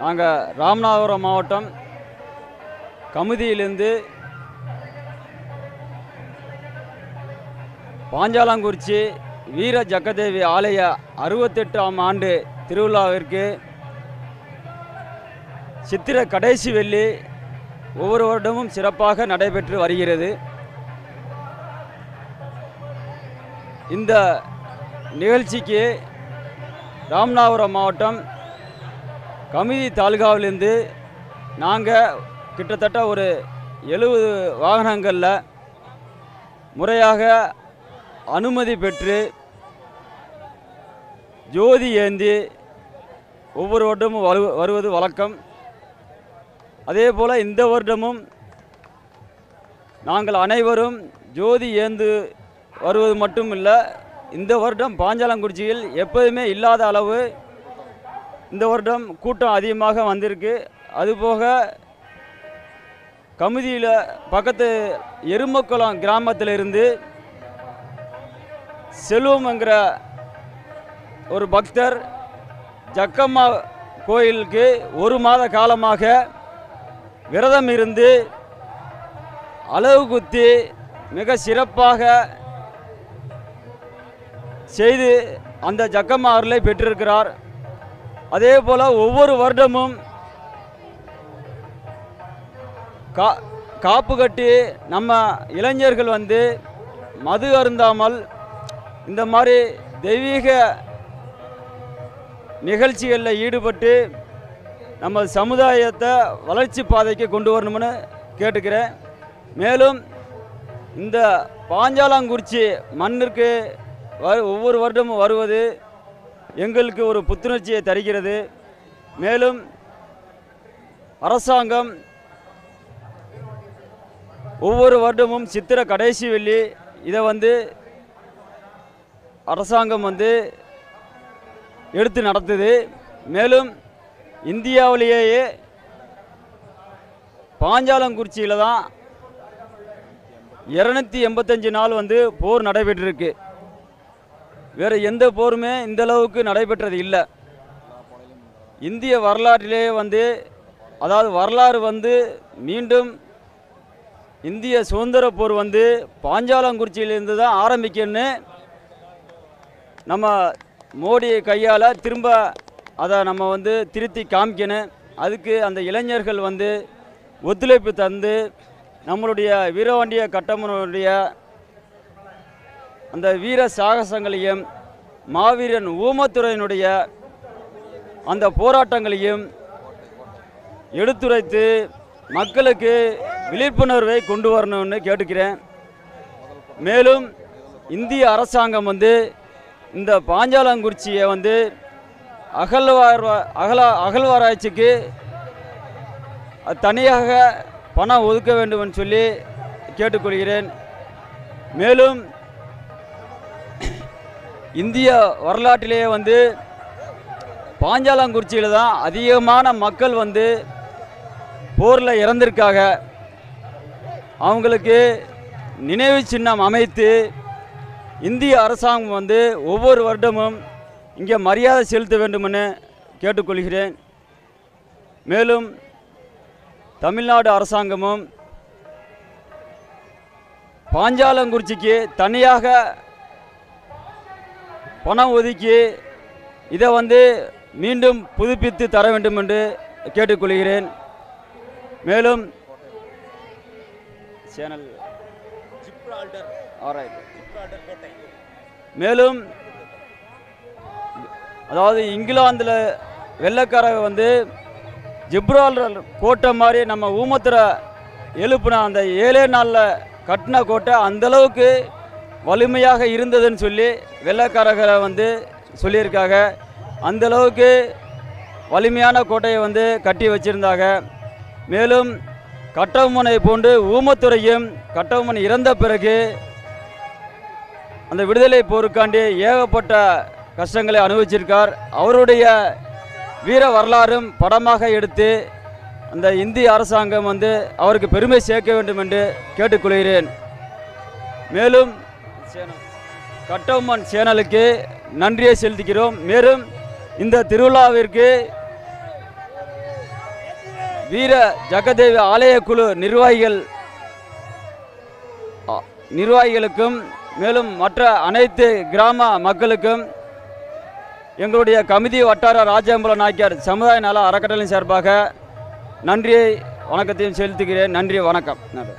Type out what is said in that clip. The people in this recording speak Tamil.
நாங்கள் ராமநாதபுரம் மாவட்டம் கமுதியிலிருந்து பாஞ்சாலங்குறிச்சி வீர ஜக்கதேவி ஆலய அறுபத்தெட்டாம் ஆண்டு திருவிழாவிற்கு சித்திரை கடைசி வெள்ளி ஒவ்வொரு வருடமும் சிறப்பாக நடைபெற்று வருகிறது. இந்த நிகழ்ச்சிக்கு ராமநாதபுரம் மாவட்டம் கமிதி தாலுகாவிலேருந்து நாங்கள் கிட்டத்தட்ட ஒரு எழுபது வாகனங்களில் முறையாக அனுமதி பெற்று ஜோதி ஏந்தி ஒவ்வொரு வருடமும் வரு வருவது வழக்கம். அதே போல் இந்த வருடமும் நாங்கள் அனைவரும் ஜோதி ஏந்து வருவது மட்டும் இல்லை இந்த வருடம் பாஞ்சாலங்குறிச்சியில் எப்போதுமே இல்லாத அளவு இந்த வருடம் கூட்டம் அதிகமாக வந்திருக்கு. அதுபோக கமுதியில் பக்கத்து எருமக்குளம் கிராமத்தில் இருந்து செல்வம்ங்கிற ஒரு பக்தர் ஜக்கம்மா கோயிலுக்கு ஒரு மாத காலமாக விரதம் இருந்து அளவு குத்தி மிக சிறப்பாக செய்து அந்த ஜக்கம்மா அருளை பெற்றிருக்கிறார். அதே போல் ஒவ்வொரு வருடமும் கா காப்பு கட்டி நம்ம இளைஞர்கள் வந்து மது அருந்தாமல் இந்த மாதிரி தெய்வீக நிகழ்ச்சிகளில் ஈடுபட்டு நம்ம சமுதாயத்தை வளர்ச்சி பாதைக்கு கொண்டு வரணும்னு கேட்டுக்கிறேன். மேலும் இந்த பாஞ்சாலாங்குறிச்சி மண்ணிற்கு ஒவ்வொரு வருடமும் வருவது எங்களுக்கு ஒரு புத்துணர்ச்சியை தருகிறது. மேலும் அரசாங்கம் ஒவ்வொரு வருடமும் சித்திரை கடைசி வெள்ளி இதை வந்து அரசாங்கம் வந்து எடுத்து நடத்துது. மேலும் இந்தியாவிலேயே பாஞ்சாலங்குறிச்சியில் தான் இரநூத்தி எண்பத்தஞ்சு நாள் வந்து போர் நடைபெற்றிருக்கு. வேறு எந்த போருமே இந்த அளவுக்கு நடைபெற்றது இல்லை. இந்திய வரலாற்றிலே வந்து அதாவது வரலாறு வந்து மீண்டும் இந்திய சுதந்திர போர் வந்து பாஞ்சாலங்குறிச்சியிலிருந்து தான் ஆரம்பிக்குன்னு நம்ம மோடி கையால் திரும்ப அதை நம்ம வந்து திருத்தி காமிக்கணும். அதுக்கு அந்த இளைஞர்கள் வந்து ஒத்துழைப்பு தந்து நம்மளுடைய வீரவாண்டிய கட்டமனுடைய அந்த வீர சாகசங்களையும் மாவீரன் ஊமத்துறையினுடைய அந்த போராட்டங்களையும் எடுத்துரைத்து மக்களுக்கு விழிப்புணர்வை கொண்டு வரணும்னு கேட்டுக்கிறேன். மேலும் இந்திய அரசாங்கம் வந்து இந்த பாஞ்சாலங்குறிச்சியை வந்து அகழ்வார் அகல அகழ்வாராய்ச்சிக்கு அது தனியாக பணம் ஒதுக்க வேண்டும் சொல்லி கேட்டுக்கொள்கிறேன். மேலும் இந்திய வரலாற்றிலேயே வந்து பாஞ்சாலங்குறிச்சியில் தான் அதிகமான மக்கள் வந்து போரில் இறந்திருக்காங்க. அவங்களுக்கு நினைவு சின்னம் அமைத்து இந்திய அரசாங்கம் வந்து ஒவ்வொரு வருடமும் இங்கே மரியாதை செலுத்த வேண்டுமென்னு கேட்டுக்கொள்கிறேன். மேலும் தமிழ்நாடு அரசாங்கமும் பாஞ்சாலங்குறிச்சிக்கு தனியாக பணம் ஒதுக்கி இதை வந்து மீண்டும் புதுப்பித்து தர வேண்டும் என்று கேட்டுக்கொள்கிறேன். மேலும் சேனல் மேலும் அதாவது இங்கிலாந்தில் வெள்ளைக்காரங்க வந்து ஜிப்ரால்டர் கோட்டை மாதிரி நம்ம ஊமத்துறை எழுப்புன அந்த ஏழே நாளில் கட்டின கோட்டை அந்தளவுக்கு வலிமையாக இருந்ததுன்னு சொல்லி வெள்ளக்காரர்களை வந்து சொல்லியிருக்காங்க. அந்தளவுக்கு வலிமையான கோட்டையை வந்து கட்டி வச்சுருந்தாங்க. மேலும் கட்டபொம்மனை போன்று ஊமத்துறையும் கட்டபொம்மன் இறந்த பிறகு அந்த விடுதலை போருக்காண்டி ஏகப்பட்ட கஷ்டங்களை அனுபவிச்சிருக்கார். அவருடைய வீர வரலாறும் படமாக எடுத்து அந்த இந்திய அரசாங்கம் வந்து அவருக்கு பெருமை சேர்க்க வேண்டும் என்று கேட்டுக்கொள்கிறேன். மேலும் கட்டவுமன் சேனலுக்கு நன்றியை செலுத்துகிறோம். மேலும் இந்த திருவிழாவிற்கு வீர ஜெகதேவி ஆலய குழு நிர்வாகிகள் நிர்வாகிகளுக்கும் மேலும் மற்ற அனைத்து கிராம மக்களுக்கும் எங்களுடைய கமிதி வட்டார ராஜாம்பலம் நாயக்கர் சமுதாய நல அறக்கட்டளையின் சார்பாக நன்றியை வணக்கத்தையும் செலுத்துகிறேன். நன்றி வணக்கம். நன்றி.